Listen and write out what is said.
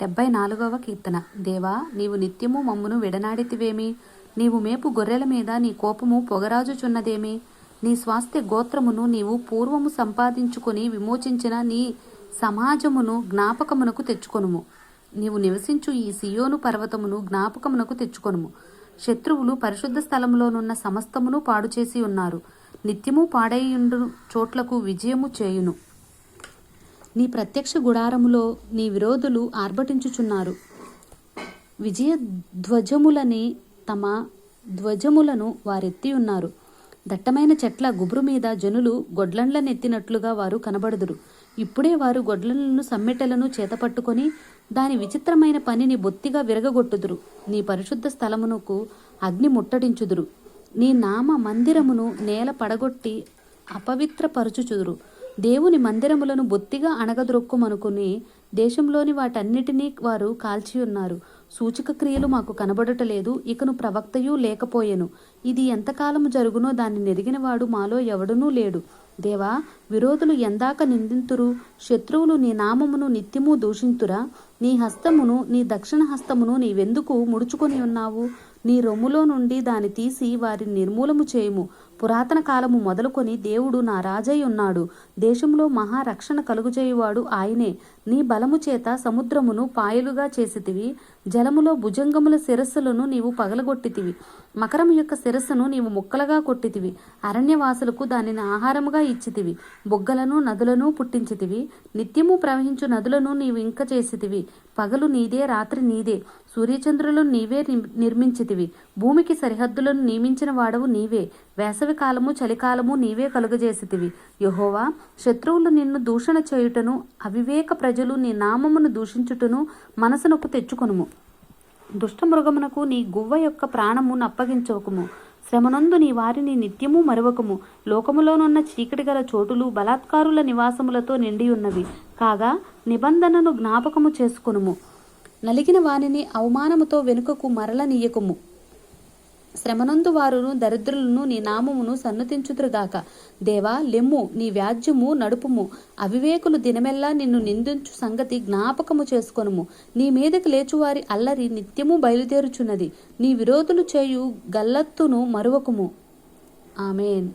డెబ్బై నాలుగవ కీర్తన. దేవా నీవు నిత్యము మమ్మును విడనాడితివేమి నీవు మేపు గొర్రెల మీద నీ కోపము పొగరాజుచున్నదేమి? నీ స్వాస్థ్య గోత్రమును నీవు పూర్వము సంపాదించుకొని విమోచించిన నీ సమాజమును జ్ఞాపకమునకు తెచ్చుకొనుము. నీవు నివసించు ఈ సియోను పర్వతమును జ్ఞాపకమునకు తెచ్చుకొనుము. శత్రువులు పరిశుద్ధ స్థలములోనున్న సమస్తమును పాడు చేసి ఉన్నారు. నిత్యము పాడైయుండు చోట్లకు విజయము చేయును. నీ ప్రత్యక్ష గుడారములో నీ విరోధులు ఆర్భటించుచున్నారు. విజయ ధ్వజములని తమ ధ్వజములను వారెత్తి ఉన్నారు. దట్టమైన చెట్ల గుబురు మీద జనులు గొడ్లండ్లనెత్తినట్లుగా వారు కనబడుదురు. ఇప్పుడే వారు గొడ్లను సమ్మెటలను చేతపట్టుకొని దాని విచిత్రమైన పనిని బొత్తిగా విరగగొట్టుదురు. నీ పరిశుద్ధ స్థలమునకు అగ్ని ముట్టడించుదురు. నీ నామ మందిరమును నేల పడగొట్టి అపవిత్రపరచుచుదురు. దేవుని మందిరములను బొత్తిగా అణగద్రొక్కుమనుకుని దేశంలోని వాటన్నిటినీ వారు కాల్చి ఉన్నారు. సూచక క్రియలు మాకు కనబడటలేదు ఇకను ప్రవక్తయు లేకపోయెను. ఇది ఎంతకాలము జరుగునో దాన్ని నెరిగినవాడు మాలో ఎవడునూ లేడు. దేవా విరోధులు ఎందాక నిందింతురు? శత్రువులు నీ నామమును నిత్యము దూషింతురా? నీ హస్తమును నీ దక్షిణ హస్తమును నీవెందుకు ముడుచుకొని ఉన్నావు? నీ రొమ్ములో నుండి దాన్ని తీసి వారిని నిర్మూలము చేయము. పురాతన కాలము మొదలుకొని దేవుడు నా రాజై ఉన్నాడు. దేశంలో మహారక్షణ కలుగుచేయువాడు ఆయనే. నీ బలము చేత సముద్రమును పాయలుగా చేసితివి. జలములో భుజంగముల శిరస్సులను నీవు పగలగొట్టితివి. మకరం యొక్క శిరస్సును నీవు ముక్కలుగా కొట్టితివి. అరణ్యవాసులకు దానిని ఆహారముగా ఇచ్చితివి. బొగ్గలను నదులను పుట్టించితివి. నిత్యము ప్రవహించు నదులను నీవు ఇంక చేసితివి. పగలు నీదే రాత్రి నీదే. సూర్యచంద్రులను నీవే నిర్మించితివి. భూమికి సరిహద్దులను నియమించిన వాడవు నీవే. వేసవి కాలము చలికాలము నీవే కలుగజేసితివి. యహోవా శత్రువులు నిన్ను దూషణ చేయుటను అవివేక ప్రజలు నీ నామమును దూషించుటను మనసునకు తెచ్చుకొనుము. దుష్టమృగమునకు నీ గువ్వ యొక్క ప్రాణము అప్పగించవకుము శ్రమనందు నీ వారిని నిత్యము మరవకము. లోకములోనున్న చీకటి గల చోటులు బలాత్కారుల నివాసములతో నిండి ఉన్నవి కాగా నిబంధనను జ్ఞాపకము చేసుకొనుము. నలిగిన వానిని అవమానముతో వెనుకకు మరలనీయకుము శ్రమనందు వారును దరిద్రులను నీ నామమును సన్నతించుదురుగాక. దేవా లెమ్ము నీ వ్యాజ్యము నడుపుము. అవివేకులు దినమెల్లా నిన్ను నిందించు సంగతి జ్ఞాపకము చేసుకొనుము. నీ మీదకి లేచువారి అల్లరి నిత్యము బయలుదేరుచున్నది. నీ విరోధులు చేయు గల్లత్తును మరువకుము. ఆమెన్.